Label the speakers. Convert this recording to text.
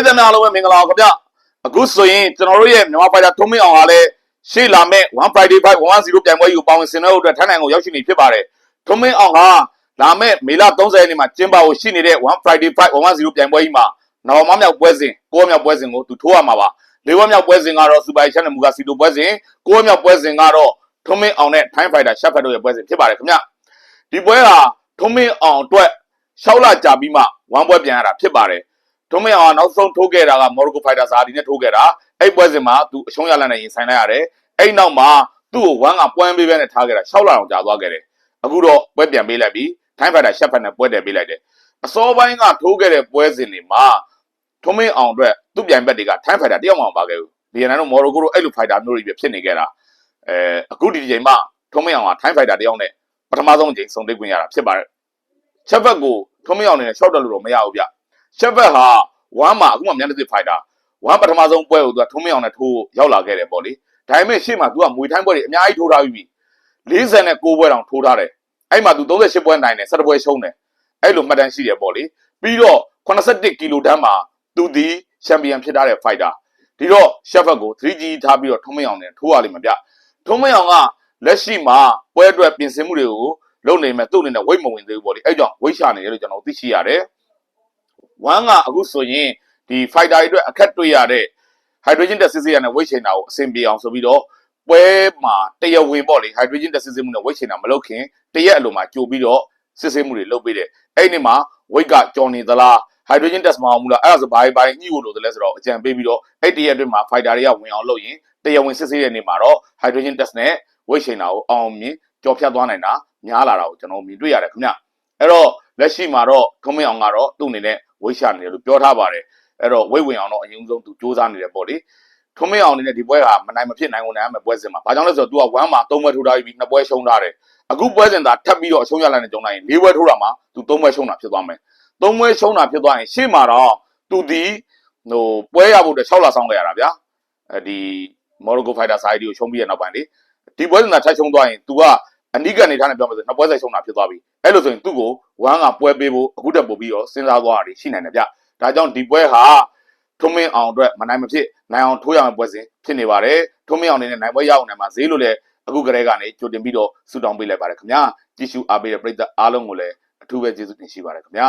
Speaker 1: ရိသတ်များအားလုံးပဲမင်္ဂလာပါခင်ဗျအခုဆိုရင်ကျွန်တော်တို့ရဲ့မြန်မာဖိုင်တာထုံးမင်းအောင်ကလည်းရှေ့လာမဲ့1 Friday Fight 110ပြိုင်ပွဲကြီးကိုပါဝင်ဆင်နွှဲဖို့အတွက်ထိုင်းနိုင်ငံကိုရောက်ရှိနေဖြစ်ပါတယ်ထုံးမင်းအောင်ကလာမဲ့မေလ30ရက်နေ့မှာကျင်းပဖို့ရှိနေတဲ့1 Friday Fight 110ပြိုင်ပွဲကြီးမှာနော်မမြောက်ပွဲစဉ်ကိုမြောက်ပွဲစဉ်ကိုသူထိုးရမှာပါလေးဝက်မြောက်ပွဲစဉ်ကတော့စူပါချန်နယ်မူကစီတိုပွဲစဉ်ကိုမြောက်ပွဲစဉ်ကတော့ထုံးမင်းအောင်နဲ့ထိုင်းဖိုင်တာရှက်ဖက်တို့ရဲ့ပွဲစဉ်ဖြစ်ပါတယ်ခင်ဗျဒီပွဲဟာထုံးမင်းအောင်အတွက်6လကြာပြီးမှဝမ်ပွဲပြန်ရတာဖြစ်ပါတယ် ထုံးမရအောင်နောက်ဆုံးထိုးခဲ့တာကမော်ရိုကိုဖိုက်တာဇာဒီနဲ့ထိုးခဲ့တာအဲ့ပွဲစဉ်မှာသူအရှုံးရလန့်နဲ့ရင်ဆိုင်လိုက်ရတယ်အဲ့နောက်မှာသူ့ကိုဝမ်းကပွဲပေးပဲနဲ့ထားခဲ့တာ6လအောင်ကြာသွားခဲ့တယ်အခုတော့ပွဲပြန်ပေးလိုက်ပြီးထိုင်းဖိုက်တာရှက်ဖက်နဲ့ပွဲတယ်ပေးလိုက်တယ်အစောပိုင်းကထိုးခဲ့တဲ့ပွဲစဉ်တွေမှာထုံးမင်းအောင်အတွက်သူ့ပြိုင်ဘက်တွေကထိုင်းဖိုက်တာတယောက်မှမပါခဲ့ဘူးဗီယက်နမ်တို့မော်ရိုကိုတို့အဲ့လိုဖိုက်တာမျိုးတွေပဲဖြစ်နေခဲ့တာအဲအခုဒီချိန်မှာထုံးမင်းအောင်ကထိုင်းဖိုက်တာတယောက်နဲ့ပထမဆုံးအချိန်စုံတွေ့ခွင့်ရတာဖြစ်ပါတယ်ချက်ဘက်ကိုထုံးမင်းအောင်နဲ့ရှော့တက်လို့တော့မရဘူးဗျ ချက်ဘက်ဟာဝမ်းမှာအခုမှမြန်တဲ့ဖိုက်တာဝမ်းပထမဆုံးပွဲကိုသူကထုံးမင်းအောင်နဲ့ထိုးရောက်လာခဲ့တယ်ပေါ့လေဒါပေမဲ့ရှေ့မှာသူကမွေထိုင်းပွဲတွေအများကြီးထိုးထားပြီးပြီ49ပွဲတောင်ထိုးထားတယ်အဲ့မှာသူ38ပွဲနိုင်တယ်17ပွဲရှုံးတယ်အဲ့လိုမှတ်တမ်းရှိတယ်ပေါ့လေပြီးတော့81ကီလိုတန်းမှာသူဒီချန်ပီယံဖြစ်ထားတဲ့ဖိုက်တာဒီတော့ရှက်ဖက်ကို 3G ထားပြီးတော့ထုံးမင်းအောင်နဲ့ထိုးရလိမ့်မယ်ဗျထုံးမင်းအောင်ကလက်ရှိမှာပွဲအတွက်ပြင်ဆင်မှုတွေကိုလုပ်နေမဲ့သူ့အနေနဲ့ဝိတ်မဝင်သေးဘူးပေါ့လေအဲ့ကြောင့်ဝိတ်ရှာနေတယ်လို့ကျွန်တော်သိရှိရတယ် ဝမ်းကအခုဆိုရင်ဒီ fighter တွေအတွက်အခက်တွေ့ရတဲ့ hydrogen တက်စစ်စစ်ရနဲ့ဝိတ်ချိန်တာကိုအဆင်ပြေအောင်ဆိုပြီးတော့ပွဲမှာတရဝင်ပေါ့လေ hydrogen တက်စစ်စစ်မှုနဲ့ဝိတ်ချိန်တာမလုပ်ခင်တရက်အလိုမှာကြိုပြီးတော့စစ်စစ်မှုတွေလုပ်ပေးတယ်အဲ့ဒီနေ့မှာဝိတ်ကကြော်နေသလား hydrogen test မအောင်ဘူးလားအဲ့ဒါဆိုဘာဘာညှိဖို့လို့တလဲဆိုတော့အကြံပေးပြီးတော့အဲ့တရက်အတွင်းမှာ fighter တွေကဝင်အောင်လုပ်ရင်တရဝင်စစ်စစ်တဲ့နေ့မှာတော့ hydrogen test နဲ့ဝိတ်ချိန်တာကိုအောင်မြင်ကြော်ဖြတ်သွားနိုင်တာများလာတာကိုကျွန်တော်မြင်တွေ့ရတယ်ခင်ဗျအဲ့တော့လက်ရှိမှာတော့ထုံးမင်းအောင်ကတော့သူ့အနေနဲ့ ဝိတ်ရှာနေတယ်လို့ပြောထားပါတယ်အဲ့တော့ဝိတ်ဝင်အောင်တော့အရင်ဆုံးသူစူးစမ်းနေတယ်ပေါ့လေထွန်းမင်းအောင်အနေနဲ့ဒီပွဲကမနိုင်မဖြစ်နိုင်ဝင်နိုင်ရမယ်ပွဲစဉ်မှာဘာကြောင့်လဲဆိုတော့ तू က1မှာ3ပွဲထိုးထားပြီး2ပွဲရှုံးထားတယ်အခုပွဲစဉ်သာထပ်ပြီးတော့အရှုံးရလာတဲ့ကြုံလိုက်ရင်4ပွဲထိုးတာမှာ तू 3ပွဲရှုံးတာဖြစ်သွားမယ်3ပွဲရှုံးတာဖြစ်သွားရင်ရှေ့မှာတော့ तू ဒီဟိုပွဲရဖို့အတွက်6လဆောင်းခဲ့ရတာဗျာအဲဒီမော်ရိုကိုဖိုက်တာဆိုင်ဒီကိုရှုံးပြီးရနောက်ပိုင်းလေဒီပွဲစဉ်သာထပ်ရှုံးသွားရင် तू က အနိကနေထားနေပြောမယ်ဆိုနှစ်ပွဲဆိုင်ရှုံးတာဖြစ်သွားပြီအဲ့လိုဆိုရင်သူ့ကိုဝမ်းကပွဲပေးဖို့အခုတက်ပို့ပြီးတော့စဉ်းစားသွားတာရှိနိုင်တယ်ဗျဒါကြောင့်ဒီပွဲဟာထုံးမင်းအောင်အတွက်မနိုင်မဖြစ်နိုင်အောင်ထိုးရမယ့်ပွဲစဉ်ဖြစ်နေပါတယ်ထုံးမင်းအောင်အနေနဲ့နိုင်ပွဲရအောင်နိုင်မှာဈေးလို့လည်းအခုကတည်းကနေကြိုတင်ပြီးတော့ဆူတောင်းပေးလိုက်ပါတယ်ခင်ဗျာကြည့်ရှုအားပေးတဲ့ပရိသတ်အားလုံးကိုလည်းအထူးပဲကျေးဇူးတင်ရှိပါတယ်ခင်ဗျာ